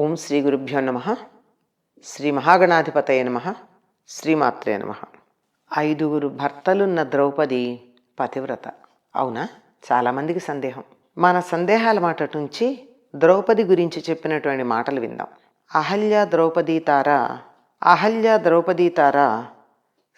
ఓం శ్రీ గురుభ్యో నమ. శ్రీ మహాగణాధిపతయ నమ. శ్రీమాత్రే నమ. ఐదుగురు భర్తలున్న ద్రౌపది పతివ్రత. అవునా? చాలామందికి సందేహం. మన సందేహాల మాట నుంచి ద్రౌపది గురించి చెప్పినటువంటి మాటలు విందాం. అహల్య ద్రౌపదీ తార అహల్య ద్రౌపదీ తార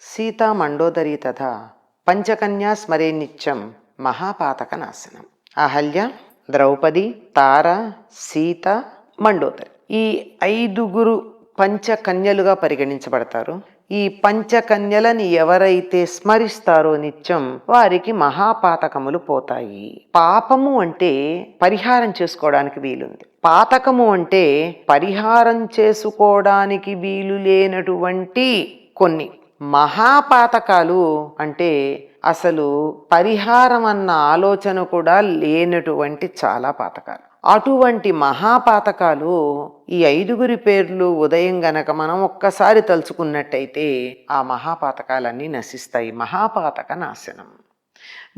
సీతా మండోదరి తథ పంచకన్యా స్మరే నిత్యం మహాపాతక నాశనం. అహల్య ద్రౌపది తార సీత మండోదరి. ఈ ఐదుగురు పంచకన్యలుగా పరిగణించబడతారు. ఈ పంచకన్యలని ఎవరైతే స్మరిస్తారో నిత్యం వారికి మహాపాతకములు పోతాయి. పాపము అంటే పరిహారం చేసుకోవడానికి వీలుంది. పాతకము అంటే పరిహారం చేసుకోవడానికి వీలు లేనటువంటి కొన్ని. మహాపాతకాలు అంటే అసలు పరిహారం అన్న ఆలోచన కూడా లేనటువంటి చాలా పాతకాలు. అటువంటి మహాపాతకాలు ఈ ఐదుగురి పేర్లు ఉదయం గనక మనం ఒక్కసారి తలుచుకున్నట్టయితే ఆ మహాపాతకాలన్నీ నశిస్తాయి. మహాపాతక నాశనం.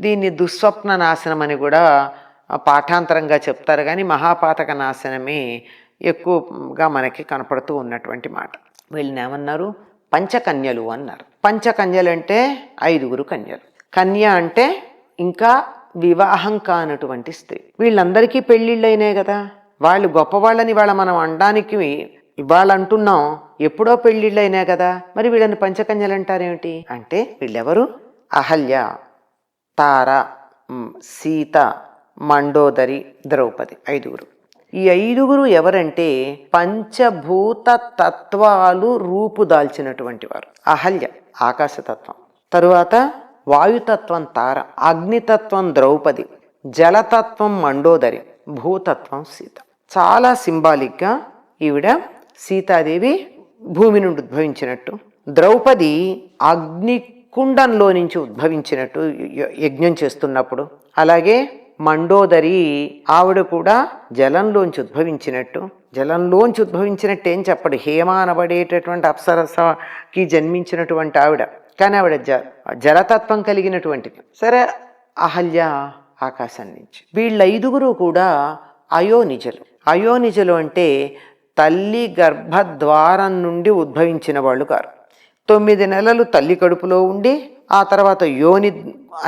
దీన్ని దుస్వప్న నాశనం అని కూడా పాఠాంతరంగా చెప్తారు. కానీ మహాపాతక నాశనమే ఎక్కువగా మనకి కనపడుతూ ఉన్నటువంటి మాట. వీళ్ళని ఏమన్నారు? పంచకన్యలు అన్నారు. పంచకన్యలు అంటే ఐదుగురు కన్యలు. కన్య అంటే ఇంకా వివాహం కానటువంటి స్త్రీ. వీళ్ళందరికీ పెళ్ళిళ్ళైనాయి కదా. వాళ్ళు గొప్పవాళ్ళని వాళ్ళ మనం అనడానికి ఇవాళ అంటున్నాం ఎప్పుడో పెళ్ళిళ్ళు కదా. మరి వీళ్ళని పంచకన్యలు అంటారేమిటి అంటే వీళ్ళెవరు? అహల్య తార సీత మండోదరి ద్రౌపది ఐదుగురు. ఈ ఐదుగురు ఎవరంటే పంచభూత తత్వాలు రూపుదాల్చినటువంటి వారు. అహల్య ఆకాశతత్వం. తరువాత వాయుతత్వం తార అగ్నితత్వం ద్రౌపది జలతత్వం మండోదరి భూతత్వం సీత. చాలా సింబాలిక్గా ఈవిడ సీతాదేవి భూమి నుండి ఉద్భవించినట్టు ద్రౌపది అగ్ని కుండంలో నుంచి ఉద్భవించినట్టు యజ్ఞం చేస్తున్నప్పుడు అలాగే మండోదరి ఆవిడ కూడా జలంలోంచి ఉద్భవించినట్టు జలంలోంచి ఉద్భవించినట్టు ఏం చెప్పడు హేమ అనబడేటటువంటి అప్సరసకి జన్మించినటువంటి ఆవిడ. కానీ ఆవిడ జ జలతత్వం కలిగినటువంటిది. సరే అహల్య ఆకాశం నుంచి. వీళ్ళ ఐదుగురు కూడా అయోనిజలు. అయోనిజలు అంటే తల్లి గర్భద్వారం నుండి ఉద్భవించిన వాళ్ళు కారు. తొమ్మిది నెలలు తల్లి కడుపులో ఉండి ఆ తర్వాత యోని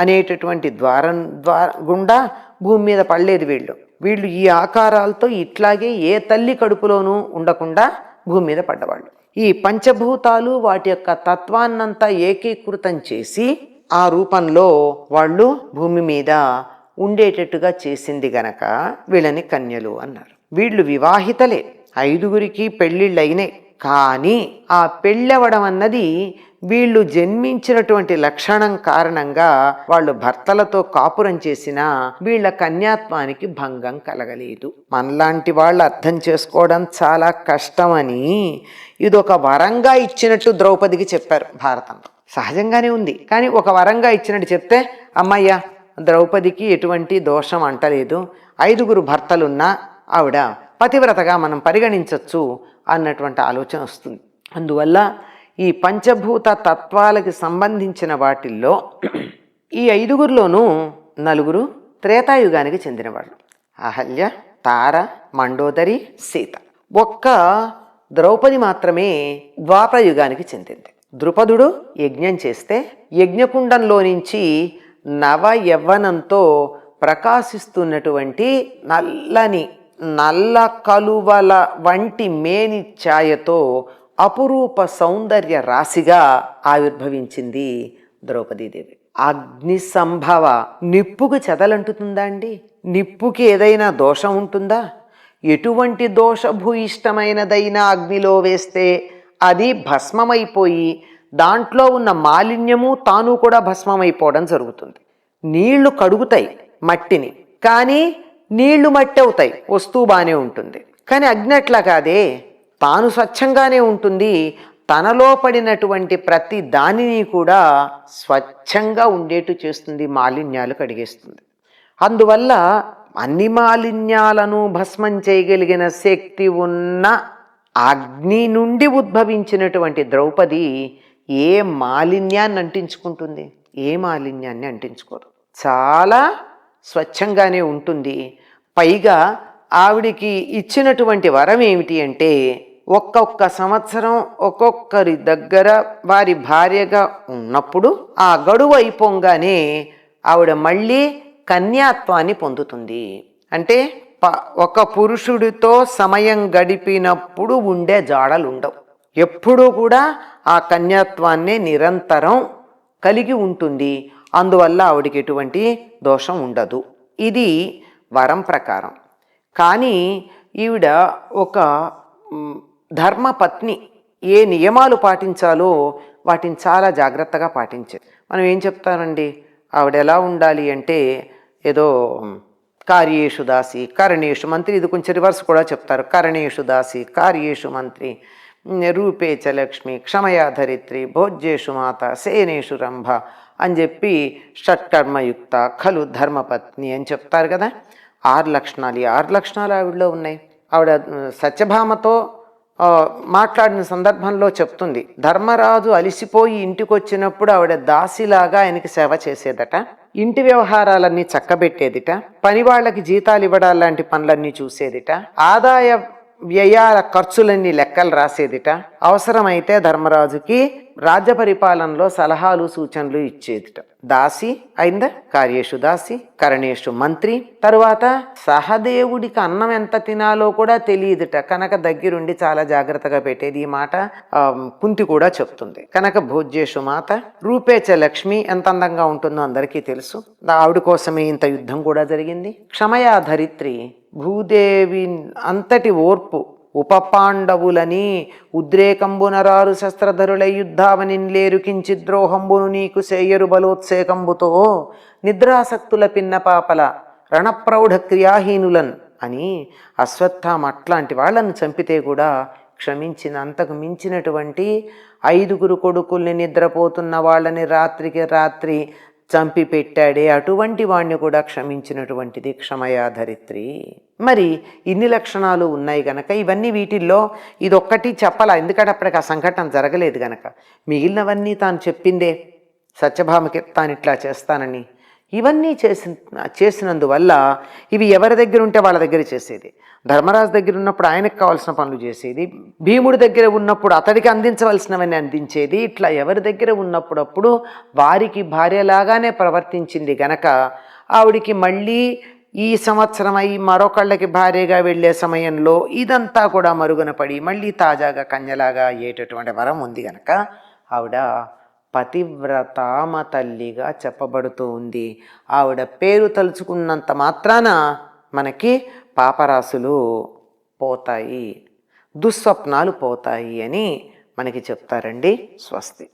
అనేటటువంటి ద్వారం ద్వారా గుండా భూమి మీద పడలేదు వీళ్ళు. వీళ్ళు ఈ ఆకారాలతో ఇట్లాగే ఏ తల్లి కడుపులోనూ ఉండకుండా భూమి మీద పడ్డవాళ్ళు. ఈ పంచభూతాలు వాటి యొక్క తత్వాన్నంతా ఏకీకృతం చేసి ఆ రూపంలో వాళ్ళు భూమి మీద ఉండేటట్టుగా చేసింది గనక వీళ్ళని కన్యలు అన్నారు. వీళ్ళు వివాహితలే. ఐదుగురికి పెళ్ళిళ్ళైనాయి కానీ ఆ పెళ్ళవడం అన్నది వీళ్ళు జన్మించినటువంటి లక్షణం కారణంగా వాళ్ళు భర్తలతో కాపురం చేసినా వీళ్ళ కన్యాత్వానికి భంగం కలగలేదు. మనలాంటి వాళ్ళు అర్థం చేసుకోవడం చాలా కష్టమని ఇదొక వరంగా ఇచ్చినట్టు ద్రౌపదికి చెప్పారు భారతంలో. సహజంగానే ఉంది. కానీ ఒక వరంగా ఇచ్చినట్టు చెప్తే అమ్మయ్య ద్రౌపదికి ఎటువంటి దోషం అంటలేదు. ఐదుగురు భర్తలున్నా ఆవిడ పతివ్రతగా మనం పరిగణించవచ్చు అన్నటువంటి ఆలోచన వస్తుంది. అందువల్ల ఈ పంచభూత తత్వాలకి సంబంధించిన వాటిల్లో ఈ ఐదుగురిలోనూ నలుగురు త్రేతాయుగానికి చెందినవాళ్ళు. అహల్య తార మండోదరి సీత. ఒక్క ద్రౌపది మాత్రమే ద్వాపరయుగానికి చెందింది. ద్రుపదుడు యజ్ఞం చేస్తే యజ్ఞకుండంలో నుంచి నవ యవ్వనంతో ప్రకాశిస్తున్నటువంటి నల్లని నల్ల కలువల వంటి మేని ఛాయతో అపురూప సౌందర్య రాశిగా ఆవిర్భవించింది ద్రౌపదీదేవి. అగ్ని సంభవ నిప్పుకు చెదలంటుతుందా అండి? నిప్పుకి ఏదైనా దోషం ఉంటుందా? ఎటువంటి దోషభూయిష్టమైనదైనా అగ్నిలో వేస్తే అది భస్మమైపోయి దాంట్లో ఉన్న మాలిన్యము తాను కూడా భస్మమైపోవడం జరుగుతుంది. నీళ్ళు కడుగుతాయి మట్టిని. కానీ నీళ్ళు మట్టి అవుతాయి వస్తువు బాగానే ఉంటుంది. కానీ అగ్ని అట్లా కాదే? తాను స్వచ్ఛంగానే ఉంటుంది. తనలో పడినటువంటి ప్రతి దానిని కూడా స్వచ్ఛంగా ఉండేట్టు చేస్తుంది మాలిన్యాలు కడిగేస్తుంది. అందువల్ల అన్ని మాలిన్యాలను భస్మం చేయగలిగిన శక్తి ఉన్న అగ్ని నుండి ఉద్భవించినటువంటి ద్రౌపది ఏ మాలిన్యాన్ని అంటించుకుంటుంది? ఏ మాలిన్యాన్ని అంటించుకోదు. చాలా స్వచ్ఛంగానే ఉంటుంది. పైగా ఆవిడికి ఇచ్చినటువంటి వరం ఏమిటి అంటే ఒక్కొక్క సంవత్సరం ఒక్కొక్కరి దగ్గర వారి భార్యగా ఉన్నప్పుడు ఆ గడువు అయిపోగానే ఆవిడ మళ్ళీ కన్యాత్వాన్ని పొందుతుంది. అంటే ప ఒక పురుషుడితో సమయం గడిపినప్పుడు ఉండే జాడలు ఉండవు ఎప్పుడూ కూడా ఆ కన్యాత్వాన్ని నిరంతరం కలిగి ఉంటుంది. అందువల్ల ఆవిడకి ఎటువంటి దోషం ఉండదు. ఇది వరం ప్రకారం. కానీ ఈవిడ ఒక ధర్మపత్ని ఏ నియమాలు పాటించాలో వాటిని చాలా జాగ్రత్తగా పాటించేది. మనం ఏం చెప్తానండి ఆవిడ ఎలా ఉండాలి అంటే ఏదో కార్యేషు దాసి కరణేషు మంత్రి ఇది కొంచెం రివర్స్ కూడా చెప్తారు. కరణేషు దాసి కార్యేషు మంత్రి మ్, రూపే చ లక్ష్మి క్షమయా ధరిత్రి భోజ్యేషు మాత సేనేషు రంభ అని చెప్పి షట్కర్మయుక్త ఖలు ధర్మపత్ని అని చెప్తారు కదా. ఆరు లక్షణాలు. ఈ ఆరు లక్షణాలు ఆవిడలో ఉన్నాయి. ఆవిడ సత్యభామతో మాట్లాడిన సందర్భంలో చెప్తుంది. ధర్మరాజు అలిసిపోయి ఇంటికి వచ్చినప్పుడు ఆవిడ దాసిలాగా ఆయనకి సేవ చేసేదట. ఇంటి వ్యవహారాలన్నీ చక్కబెట్టేదిట. పని వాళ్ళకి జీతాలు ఇవ్వడాలు లాంటి పనులన్నీ చూసేదిట. ఆదాయ వ్యయాల ఖర్చులన్నీ లెక్కలు రాసేదిట. అవసరమైతే ధర్మరాజుకి రాజ్య పరిపాలనలో సలహాలు సూచనలు ఇచ్చేదిట. దాసి అయిందా? కార్యేషు దాసి కరణేషు మంత్రి. తరువాత సహదేవుడికి అన్నం ఎంత తినాలో కూడా తెలియదుట. కనుక దగ్గరుండి చాలా జాగ్రత్తగా పెట్టేది ఈ మాట కుంతి కూడా చెప్తుంది. కనుక భోజ్యేషు మాత రూపేచ లక్ష్మి ఎంత అందంగా ఉంటుందో అందరికీ తెలుసు. ఆవిడ కోసమే ఇంత యుద్ధం కూడా జరిగింది. క్షమయా ధరిత్రి భూదేవి అంతటి ఓర్పు ఉపపాండవులని ఉద్రేకంబునరారు శస్త్రధరులై యుద్ధావని లేరు కించిద్రోహంబును నీకు సేయరు బలోత్సేకంబుతో నిద్రాసక్తుల పిన్నపాపల రణప్రౌఢ క్రియాహీనులన్ అని అశ్వత్థామ అట్లాంటి వాళ్ళను చంపితే కూడా క్షమించిన అంతకు మించినటువంటి ఐదుగురు కొడుకుల్ని నిద్రపోతున్న వాళ్ళని రాత్రికి రాత్రి చంపి పెట్టాడే అటువంటి వాణ్ణి కూడా క్షమించినటువంటిది క్షమయాధరిత్రి. మరి ఇన్ని లక్షణాలు ఉన్నాయి గనక ఇవన్నీ వీటిల్లో ఇదొక్కటి చెప్పాలా? ఎందుకంటే అప్పటికి ఆ సంఘటన జరగలేదు గనక. మిగిలినవన్నీ తాను చెప్పిందే. సత్యభామకి తాను ఇట్లా చేస్తానని. ఇవన్నీ చేసిన చేసినందువల్ల ఇవి ఎవరి దగ్గర ఉంటే వాళ్ళ దగ్గర చేసేది. ధర్మరాజు దగ్గర ఉన్నప్పుడు ఆయనకు కావాల్సిన పనులు చేసేది. భీముడి దగ్గర ఉన్నప్పుడు అతడికి అందించవలసినవన్నీ అందించేది. ఇట్లా ఎవరి దగ్గర ఉన్నప్పుడప్పుడు వారికి భార్యలాగానే ప్రవర్తించింది గనక ఆవిడికి మళ్ళీ ఈ సంవత్సరం అయి మరొకళ్ళకి భార్యగా వెళ్ళే సమయంలో ఇదంతా కూడా మరుగున పడి మళ్ళీ తాజాగా కన్యలాగా అయ్యేటటువంటి వరం ఉంది గనక ఆవిడ పతివ్రతామ తల్లిగా చెప్పబడుతూ ఉంది. ఆవిడ పేరు తలుచుకున్నంత మాత్రాన మనకి పాపరాశులు పోతాయి. దుస్వప్నాలు పోతాయి అని మనకి చెప్తారండి స్వస్తి.